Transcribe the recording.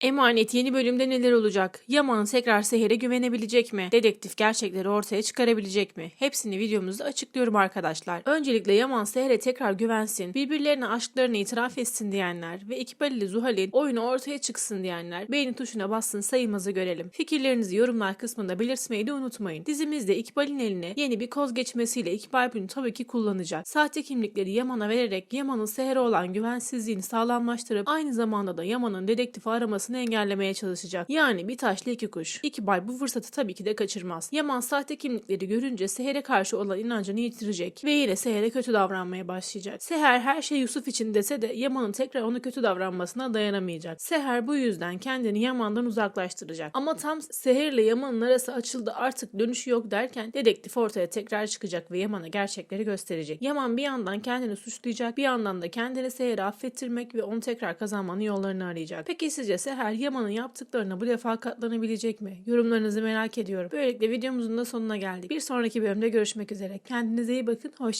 Emanet yeni bölümde neler olacak? Yaman tekrar Seher'e güvenebilecek mi? Dedektif gerçekleri ortaya çıkarabilecek mi? Hepsini videomuzda açıklıyorum arkadaşlar. Öncelikle Yaman Seher'e tekrar güvensin, birbirlerine aşklarını itiraf etsin diyenler ve İkbal ile Zuhal'in oyunu ortaya çıksın diyenler beğeni tuşuna bassın sayımızı görelim. Fikirlerinizi yorumlar kısmında belirtmeyi de unutmayın. Dizimizde İkbal'in eline yeni bir koz geçmesiyle İkbal bunu tabii ki kullanacak. Sahte kimlikleri Yaman'a vererek Yaman'ın Seher'e olan güvensizliğini sağlamlaştırıp aynı zamanda da Yaman'ın dedektifi aramasını engellemeye çalışacak. Yani bir taşla iki kuş. İkbal bu fırsatı tabii ki de kaçırmaz. Yaman sahte kimlikleri görünce Seher'e karşı olan inancını yitirecek ve yine Seher'e kötü davranmaya başlayacak. Seher her şey Yusuf için dese de Yaman'ın tekrar ona kötü davranmasına dayanamayacak. Seher bu yüzden kendini Yaman'dan uzaklaştıracak. Ama tam Seher ile Yaman'ın arası açıldı artık dönüşü yok derken dedektif ortaya tekrar çıkacak ve Yaman'a gerçekleri gösterecek. Yaman bir yandan kendini suçlayacak bir yandan da kendini Seher'e affettirmek ve onu tekrar kazanmanın yollarını arayacak. Peki sizce Seher Yaman'ın yaptıklarına bu defa katlanabilecek mi? Yorumlarınızı merak ediyorum. Böylelikle videomuzun da sonuna geldik. Bir sonraki bölümde görüşmek üzere. Kendinize iyi bakın. Hoşçakalın.